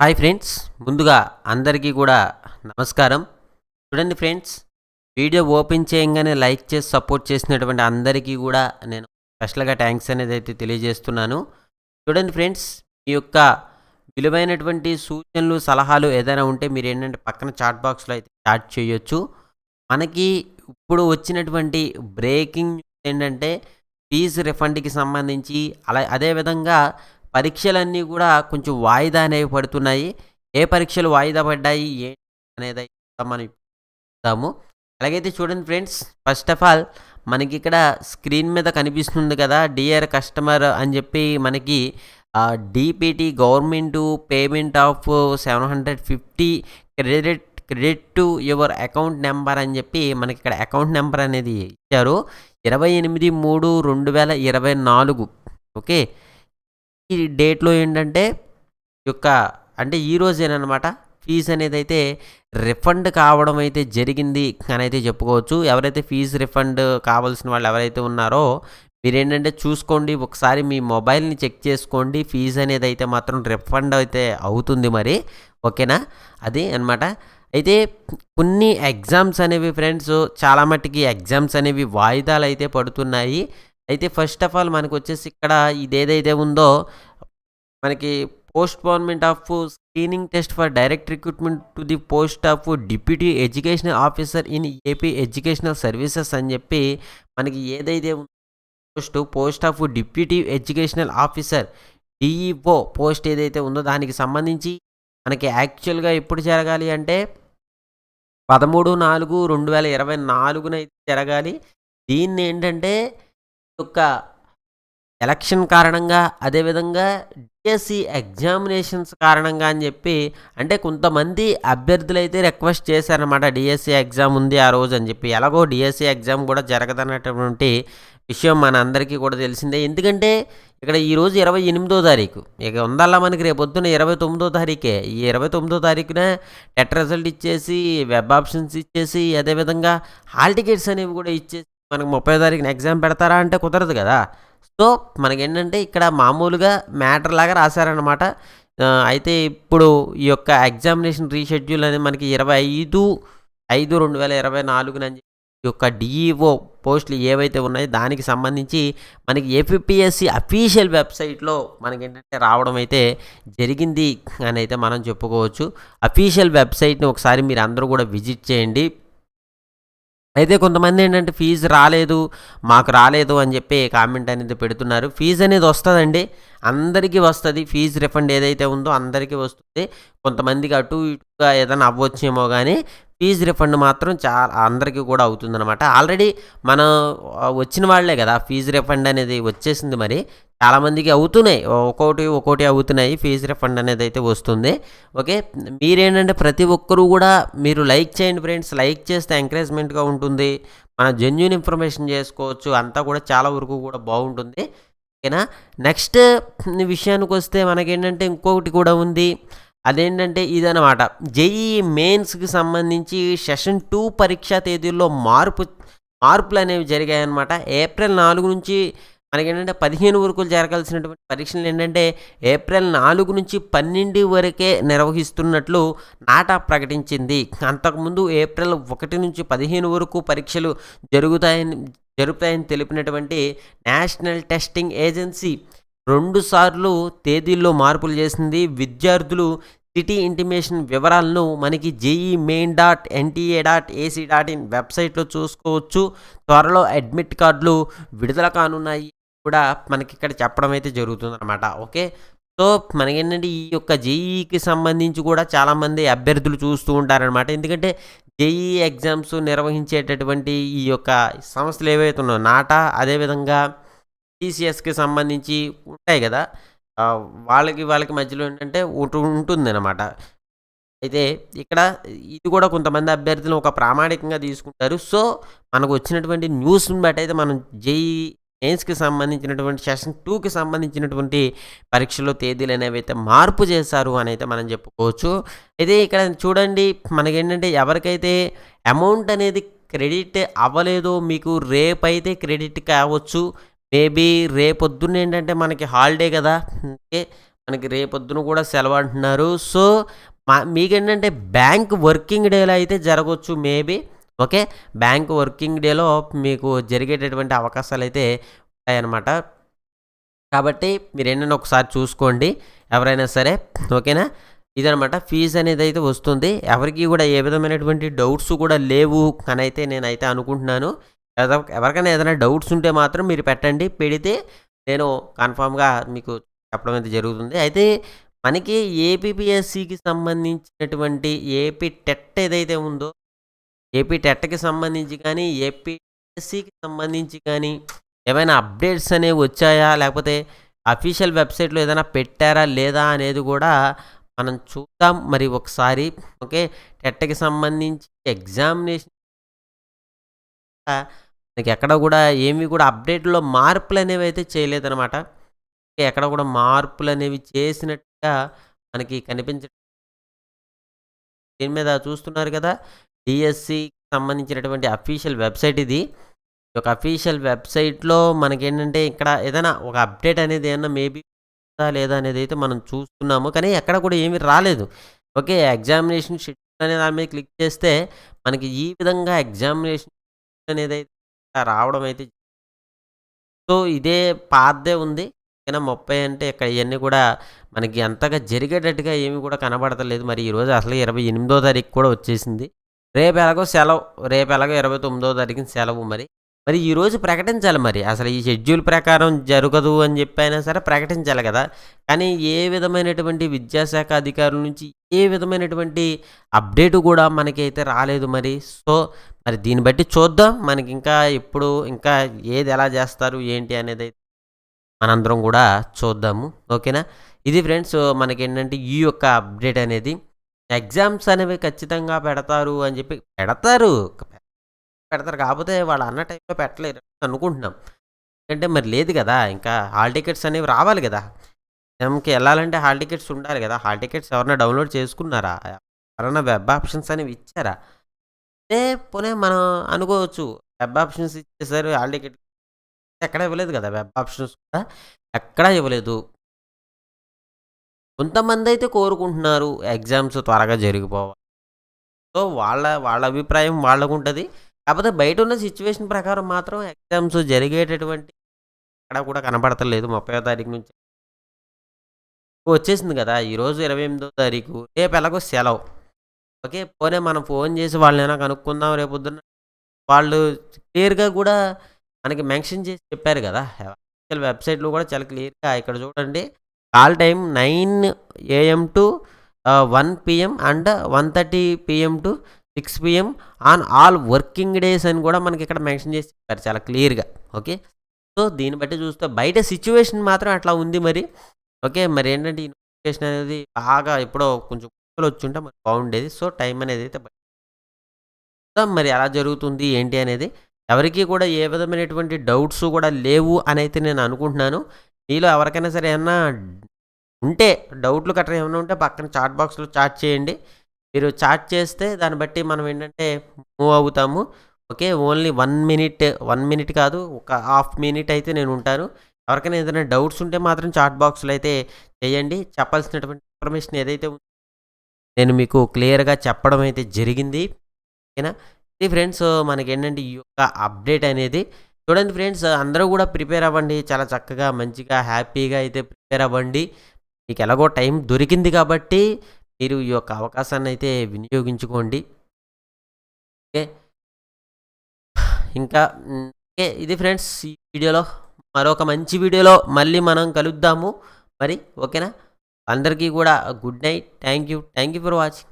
Hi friends ముందుగా అందరికీ కూడా నమస్కారం. చూడండి ఫ్రెండ్స్ వీడియో ఓపెన్ చేయంగానే లైక్ చేసి సపోర్ట్ చేసినటువంటి అందరికీ కూడా నేను స్పెషల్గా థ్యాంక్స్ అనేది అయితే తెలియజేస్తున్నాను. చూడండి ఫ్రెండ్స్ మీ యొక్క విలువైనటువంటి సూచనలు సలహాలు ఏదైనా ఉంటే మీరు ఏంటంటే పక్కన చాట్ బాక్స్లో అయితే చాట్ చేయొచ్చు. మనకి ఇప్పుడు వచ్చినటువంటి బ్రేకింగ్ ఏంటంటే ఫీజు రిఫండ్కి సంబంధించి అలా అదేవిధంగా పరీక్షలన్నీ కూడా కొంచెం వాయిదా అనేవి పడుతున్నాయి. ఏ పరీక్షలు వాయిదా పడ్డాయి? ఏంటి అనేది మనం చూద్దాము. అలాగైతే చూడండి ఫ్రెండ్స్ ఫస్ట్ ఆఫ్ ఆల్ మనకి ఇక్కడ స్క్రీన్ మీద కనిపిస్తుంది కదా డియర్ కస్టమర్ అని చెప్పి మనకి DPT government payment of seven hundred fifty credit credit to your account number అని చెప్పి మనకి ఇక్కడ అకౌంట్ నెంబర్ అనేది ఇచ్చారు. ఇరవై ఎనిమిది మూడు రెండు వేల ఇరవై నాలుగు. ఓకే? ఈ డేట్లో ఏంటంటే యొక్క అంటే ఈ రోజేనమాట ఫీజు అనేది అయితే రిఫండ్ కావడం అయితే జరిగింది అని అయితే చెప్పుకోవచ్చు. ఎవరైతే ఫీజు రిఫండ్ కావాల్సిన వాళ్ళు ఎవరైతే ఉన్నారో మీరేంటంటే చూసుకోండి ఒకసారి మీ మొబైల్ని చెక్ చేసుకోండి ఫీజు అనేది అయితే మాత్రం రిఫండ్ అయితే అవుతుంది మరి. ఓకేనా? అది అనమాట అయితే కొన్ని ఎగ్జామ్స్ అనేవి ఫ్రెండ్స్ చాలా మట్టుకి ఎగ్జామ్స్ అనేవి వాయిదాలు అయితే పడుతున్నాయి. అయితే ఫస్ట్ ఆఫ్ ఆల్ మనకు వచ్చేసి ఇక్కడ ఇదేదైతే ఉందో మనకి postponement of screening test for direct recruitment to the post of deputy educational officer in AP educational services అని చెప్పి మనకి ఏదైతే post post of deputy educational officer DEO post ఏదైతే ఉందో దానికి సంబంధించి మనకి యాక్చువల్గా ఎప్పుడు జరగాలి అంటే పదమూడు నాలుగు రెండు వేల ఇరవై నాలుగున అయితే జరగాలి. దీన్ని ఏంటంటే యొక్క ఎలక్షన్ కారణంగా అదేవిధంగా డిఎస్సి ఎగ్జామినేషన్స్ కారణంగా అని చెప్పి అంటే కొంతమంది అభ్యర్థులు అయితే రిక్వెస్ట్ చేశారనమాట డిఎస్సి ఎగ్జామ్ ఉంది ఆ రోజు అని చెప్పి. ఎలాగో డిఎస్సి ఎగ్జామ్ కూడా జరగదన్నటువంటి విషయం మన అందరికీ కూడా తెలిసిందే. ఎందుకంటే ఇక్కడ ఈరోజు ఇరవై ఎనిమిదో తారీఖు. ఇక ఉందల్లా మనకి రేపు పొద్దున్న ఇరవై తొమ్మిదో తారీఖే. ఈ ఇరవై తొమ్మిదో తారీఖున టెట్ రిజల్ట్ ఇచ్చేసి వెబ్ ఆప్షన్స్ ఇచ్చేసి అదేవిధంగా హాల్ టికెట్స్ అనేవి కూడా ఇచ్చేసి మనకు ముప్పై తారీఖున ఎగ్జామ్ పెడతారా అంటే కుదరదు కదా. సో మనకేంటంటే ఇక్కడ మామూలుగా మ్యాటర్ లాగా రాశారనమాట అయితే ఇప్పుడు ఈ యొక్క ఎగ్జామినేషన్ రీషెడ్యూల్ అనేది మనకి ఇరవై ఐదు ఐదు రెండు వేల ఇరవై నాలుగున ఈ యొక్క డిఈఓ పోస్టులు ఏవైతే ఉన్నాయో దానికి సంబంధించి మనకి ఏపీఎస్సి అఫీషియల్ వెబ్సైట్లో మనకి ఏంటంటే రావడం అయితే జరిగింది అని అయితే మనం చెప్పుకోవచ్చు. అఫీషియల్ వెబ్సైట్ని ఒకసారి మీరు అందరూ కూడా విజిట్ చేయండి. అయితే కొంతమంది ఏంటంటే ఫీజు రాలేదు మాకు రాలేదు అని చెప్పి కామెంట్ అనేది పెడుతున్నారు. ఫీజు అనేది వస్తుందండి. అందరికీ వస్తుంది. ఫీజు రిఫండ్ ఏదైతే ఉందో అందరికీ వస్తుంది. కొంతమందికి అటు ఇటుగా ఏదైనా అవ్వచ్చేమో కానీ ఫీజు రిఫండ్ మాత్రం చాలా అందరికీ కూడా అవుతుందన్నమాట. ఆల్రెడీ మనం వచ్చిన వాళ్ళే కదా ఫీజు రిఫండ్ అనేది వచ్చేసింది మరి. చాలామందికి అవుతున్నాయి ఒక్కోటి ఒక్కోటి అవుతున్నాయి ఫీజు రిఫండ్ అనేది అయితే వస్తుంది. ఓకే మీరేంటంటే ప్రతి ఒక్కరూ కూడా మీరు లైక్ చేయండి ఫ్రెండ్స్. లైక్ చేస్తే ఎంకరేజ్మెంట్గా ఉంటుంది. మన జెన్యున్ ఇన్ఫర్మేషన్ చేసుకోవచ్చు. అంతా కూడా చాలా వరకు కూడా బాగుంటుంది. ఓకేనా? నెక్స్ట్ విషయానికి వస్తే మనకేంటంటే ఇంకొకటి కూడా ఉంది. అదేంటంటే ఇదనమాట జేఈ మెయిన్స్కి సంబంధించి సెషన్ టూ పరీక్షా తేదీల్లో మార్పు మార్పులు అనేవి జరిగాయన్నమాట. ఏప్రిల్ నాలుగు నుంచి మనకేంటంటే పదిహేను వరకు జరగాల్సినటువంటి పరీక్షలు ఏంటంటే ఏప్రిల్ నాలుగు నుంచి పన్నెండు వరకే నిర్వహిస్తున్నట్లు నాటా ప్రకటించింది. అంతకుముందు ఏప్రిల్ ఒకటి నుంచి పదిహేను వరకు పరీక్షలు జరుగుతాయని జరుపుతాయని తెలిపినటువంటి నేషనల్ టెస్టింగ్ ఏజెన్సీ రెండుసార్లు తేదీల్లో మార్పులు చేసింది. విద్యార్థులు సిటీ ఇంటిమేషన్ వివరాలను మనకి JEE main dot NTA dot AC dot in వెబ్సైట్లో చూసుకోవచ్చు. త్వరలో అడ్మిట్ కార్డులు విడుదల కానున్నాయి కూడా మనకి ఇక్కడ చెప్పడం అయితే జరుగుతుందన్నమాట. ఓకే? సో మనకేంటంటే ఈ యొక్క జేఈకి సంబంధించి కూడా చాలామంది అభ్యర్థులు చూస్తూ ఉంటారనమాట ఎందుకంటే జేఈ ఎగ్జామ్స్ నిర్వహించేటటువంటి ఈ యొక్క సంస్థలు ఏవైతే ఉన్నాయో నాటా అదేవిధంగా టీసీఎస్కి సంబంధించి ఉంటాయి కదా వాళ్ళకి వాళ్ళకి మధ్యలో ఏంటంటే ఉంటుంది అనమాట అయితే ఇక్కడ ఇది కూడా కొంతమంది అభ్యర్థులు ఒక ప్రామాణికంగా తీసుకుంటారు. సో మనకు వచ్చినటువంటి న్యూస్ని బట్టి అయితే మనం జేఈ మెయిన్స్కి సంబంధించినటువంటి సెషన్ టూకి సంబంధించినటువంటి పరీక్షలో తేదీలు అనేవి అయితే మార్పు చేశారు అని అయితే మనం చెప్పుకోవచ్చు. అయితే ఇక్కడ చూడండి మనకేంటంటే ఎవరికైతే అమౌంట్ అనేది క్రెడిట్ అవ్వలేదో మీకు రేపైతే క్రెడిట్ కావచ్చు మేబీ రేపొద్దున్న ఏంటంటే మనకి హాలిడే కదా. మనకి రేపొద్దున కూడా సెలవు అంటున్నారు. సో మా మీకేంటంటే బ్యాంక్ వర్కింగ్ డేలో అయితే జరగవచ్చు మేబీ. ఓకే? బ్యాంక్ వర్కింగ్ డేలో మీకు జరిగేటటువంటి అవకాశాలు అయితే ఉంటాయన్నమాట. కాబట్టి మీరు ఏంటంటే ఒకసారి చూసుకోండి. ఎవరైనా సరే ఓకేనా? ఇదనమాట ఫీజు అనేది అయితే వస్తుంది. ఎవరికి కూడా ఏ విధమైనటువంటి డౌట్స్ కూడా లేవు అని అయితే నేనైతే అనుకుంటున్నాను. ఎవరికైనా ఏదైనా డౌట్స్ ఉంటే మాత్రం మీరు పెట్టండి. పెడితే నేను కన్ఫామ్గా మీకు చెప్పడం అయితే జరుగుతుంది. అయితే మనకి ఏపీపీఎస్సికి సంబంధించినటువంటి ఏపీ టెట్ ఏదైతే ఉందో ఏపీ టెట్కి సంబంధించి కానీ ఏపీఎస్సికి సంబంధించి కానీ ఏమైనా అప్డేట్స్ అనేవి వచ్చాయా? లేకపోతే అఫీషియల్ వెబ్సైట్లో ఏదైనా పెట్టారా? లేదా అనేది కూడా మనం చూద్దాం. మరి ఒకసారి ఓకే టెట్కి సంబంధించి ఎగ్జామినేషన్ మనకి ఎక్కడ కూడా ఏమి కూడా అప్డేట్లో మార్పులు అనేవి అయితే చేయలేదన్నమాట. ఎక్కడ కూడా మార్పులు అనేవి చేసినట్టుగా మనకి కనిపించ దీని మీద చూస్తున్నారు కదా డిఎస్సికి సంబంధించినటువంటి అఫీషియల్ వెబ్సైట్ ఇది. ఒక అఫీషియల్ వెబ్సైట్లో మనకేంటంటే ఇక్కడ ఏదైనా ఒక అప్డేట్ అనేది ఏమన్నా మేబీ లేదా అనేది అయితే మనం చూస్తున్నాము. కానీ ఎక్కడ కూడా ఏమీ రాలేదు. ఓకే ఎగ్జామినేషన్ షెడ్యూల్ అనే దాని మీద క్లిక్ చేస్తే మనకి ఈ విధంగా ఎగ్జామినేషన్ అనేది అయితే రావడం అయితే సో ఇదే పాతదే ఉంది. కానీ ముప్పై అంటే ఇక్కడ ఇవన్నీ కూడా మనకి అంతగా జరిగేటట్టుగా ఏమి కూడా కనబడతలేదు. మరి ఈరోజు అసలు ఇరవై ఎనిమిదో తారీఖు కూడా వచ్చేసింది. రేపు ఎలాగో సెలవు రేపు ఎలాగో ఇరవై తొమ్మిదో తారీఖున సెలవు మరి. మరి ఈరోజు ప్రకటించాలి మరి. అసలు ఈ షెడ్యూల్ ప్రకారం జరగదు అని చెప్పి అయినా సరే ప్రకటించాలి కదా. కానీ ఏ విధమైనటువంటి విద్యాశాఖ అధికారుల నుంచి ఏ విధమైనటువంటి అప్డేట్ కూడా మనకి అయితే రాలేదు మరి. సో మరి దీన్ని బట్టి చూద్దాం. మనకి ఇంకా ఎప్పుడు ఇంకా ఏది ఎలా చేస్తారు ఏంటి అనేది మనందరం కూడా చూద్దాము. ఓకేనా? ఇది ఫ్రెండ్స్ మనకి ఏంటంటే ఈ యొక్క అప్డేట్ అనేది. ఎగ్జామ్స్ అనేవి ఖచ్చితంగా పెడతారు అని చెప్పి పెడతారు. పెడతారు. కాకపోతే వాళ్ళు అన్న టైంలో పెట్టలేరు. అనుకుంటున్నాం. ఎందుకంటే మరి లేదు కదా. ఇంకా హాల్ టికెట్స్ అనేవి రావాలి కదా. ఎగ్జామ్కి వెళ్ళాలంటే హాల్ టికెట్స్ ఉండాలి కదా. హాల్ టికెట్స్ ఎవరైనా డౌన్లోడ్ చేసుకున్నారా? ఎవరైనా వెబ్ ఆప్షన్స్ అనేవి ఇచ్చారా? అదే పోనీ మనం అనుకోవచ్చు. వెబ్ ఆప్షన్స్ ఇచ్చేసారు హాల్ టికెట్ ఎక్కడ ఇవ్వలేదు కదా. వెబ్ ఆప్షన్స్ కూడా ఎక్కడా ఇవ్వలేదు. కొంతమంది అయితే కోరుకుంటున్నారు. ఎగ్జామ్స్ త్వరగా జరిగిపోవాలి. సో వాళ్ళ వాళ్ళ అభిప్రాయం వాళ్ళకు ఉంటుంది కాకపోతే బయట ఉన్న సిచ్యువేషన్ ప్రకారం మాత్రం ఎగ్జామ్స్ జరిగేటటువంటి ఎక్కడ కూడా కనపడతలేదు. ముప్పై తారీఖు నుంచి వచ్చేసింది కదా. ఈరోజు ఇరవై ఎనిమిదో తారీఖు. రేపు ఎలాగో సెలవు. ఓకే పోనే మనం ఫోన్ చేసి వాళ్ళైనా కనుక్కుందాం రేపు పొద్దున్న. వాళ్ళు క్లియర్గా కూడా మనకి మెన్షన్ చేసి చెప్పారు కదా. అఫీషియల్ వెబ్సైట్లో కూడా చాలా క్లియర్గా ఇక్కడ చూడండి. Call time nine AM to one PM and one thirty PM to six PM on all working days అని కూడా మనకి ఇక్కడ మెన్షన్ చేసి చెప్పారు చాలా క్లియర్గా. ఓకే? సో దీన్ని బట్టి చూస్తే బయట సిచ్యువేషన్ మాత్రం అట్లా ఉంది మరి. ఓకే? మరి ఏంటంటే ఈ నోటిఫికేషన్ అనేది బాగా ఎప్పుడో కొంచెం వచ్చి ఉంటే మరి బాగుండేది. సో టైం అనేది అయితే చూద్దాం మరి ఎలా జరుగుతుంది ఏంటి అనేది ఎవరికి కూడా ఏ విధమైనటువంటి డౌట్స్ కూడా లేవు అని అయితే నేను అనుకుంటున్నాను. మీలో ఎవరికైనా సరే ఏమన్నా ఉంటే డౌట్లు కట్ట ఏమైనా ఉంటే పక్కన చాట్ బాక్స్లో చాట్ చేయండి. మీరు చాట్ చేస్తే దాన్ని బట్టి మనం ఏంటంటే మూవ్ అవుతాము. Okay? Only one minute one minute కాదు ఒక హాఫ్ మినిట్ అయితే నేను ఉంటాను. ఎవరికైనా ఏదైనా డౌట్స్ ఉంటే మాత్రం చాట్ బాక్స్లో అయితే చేయండి. చెప్పాల్సినటువంటి ఇన్ఫర్మేషన్ ఏదైతే నేను మీకు క్లియర్గా చెప్పడం అయితే జరిగింది. ఓకేనా? ఇది ఫ్రెండ్స్ మనకి ఏంటంటే ఈ యొక్క అప్డేట్ అనేది చూడండి ఫ్రెండ్స్ అందరూ కూడా ప్రిపేర్ అవ్వండి. చాలా చక్కగా మంచిగా హ్యాపీగా అయితే ప్రిపేర్ అవ్వండి. మీకు ఎలాగో టైం దొరికింది కాబట్టి మీరు ఈ యొక్క అవకాశాన్ని అయితే వినియోగించుకోండి. ఓకే. ఇంకా ఓకే ఇది ఫ్రెండ్స్ ఈ వీడియోలో. మరొక మంచి వీడియోలో మళ్ళీ మనం కలుద్దాము. మరి ఓకేనా? అందరికీ కూడా good night. Thank you. Thank you for watching.